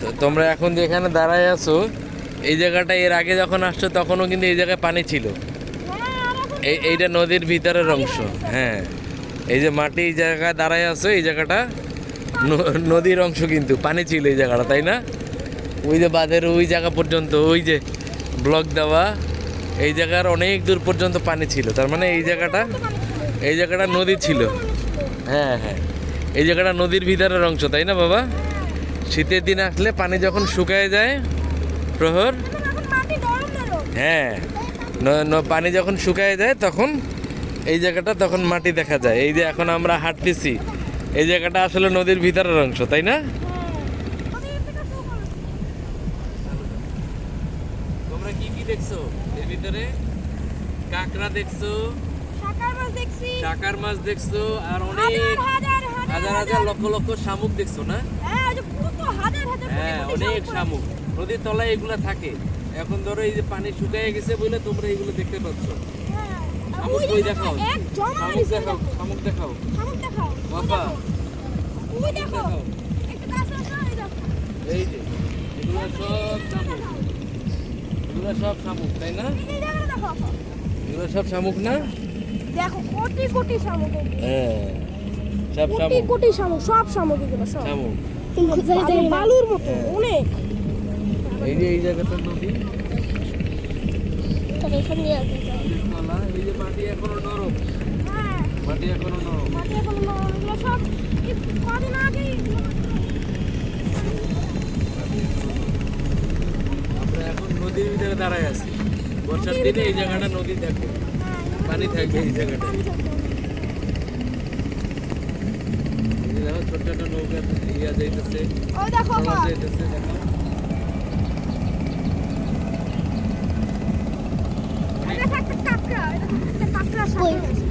তো তোমরা এখন যেখানে দাঁড়ায় আছো, এই জায়গাটা এর আগে যখন আসছো, তখনও কিন্তু এই জায়গায় পানি ছিল। এই, এইটা নদীর ভিতরের অংশ হ্যাঁ। এই যে মাটি এই জায়গায় দাঁড়ায় আছো, এই জায়গাটা নদীর অংশ কিন্তু, পানি ছিল এই জায়গাটা, তাই না? ওই যে বাঁধের ওই জায়গা পর্যন্ত, ওই যে ব্লক দেওয়া, এই জায়গার অনেক দূর পর্যন্ত পানি ছিল। তার মানে এই জায়গাটা এই জায়গাটা নদী ছিল। হ্যাঁ হ্যাঁ। এই জায়গাটা নদীর ভিতরের অংশ, তাই না বাবা? শীতের দিন আসলে পানি যখন শুকায় যায় প্রহর হ্যাঁ পানি যখন শুকায় যায় তখন এই জায়গাটা তখন মাটি দেখা যায়। এই যে এখন আমরা হাঁটতেছি এই জায়গাটা আসলে নদীর ভিতরের অংশ তাই না? তোমরা কি কি দেখছ এর ভিতরে? কাঁকড়া দেখছ টাকার মাছ দেখছ। আর অনেক হাজার হাজার। লক্ষ লক্ষ শামুক দেখছ না? হ্যাঁ। অনেক শামুক। নদীর তলায় এগুলা থাকে। এখন ধরো এই যে পানি শুকিয়ে গেছে বলে তোমরা এগুলো দেখতে পাচ্ছ। শামুক কই দেখাও। শামুক দেখাও শামুক দেখাও। বাবা। দেখাও। এই যে এগুলো সব শামুক। এগুলো সব শামুক তাই না? এগুলো সব শামুক না? দেখো কোটি কোটি শামুক হ্যাঁ সব শামুক। কোটি শামুক সব শামুক এগুলো সব। শামুক। বালুর মতো হ্যাঁ। অনেক। এই যে এই জায়গাটা নদী এই যে মাটি এখনও নরম। হ্যাঁ। মাটি এখনও নরম। মাটি এখন নরম, সব কদিন আগেই আমরা এখন নদীর ভিতরে দাঁড়ায় আছি। বর্ষার দিনে এই জায়গাটা নদী দেখো। হ্যাঁ, পানি থাকবে এই জায়গাটা ছোট্ট একটা নৌকা ইয়া যাইতেছে যাইতেছে দেখো। কাঁকড়া, এটা আছে।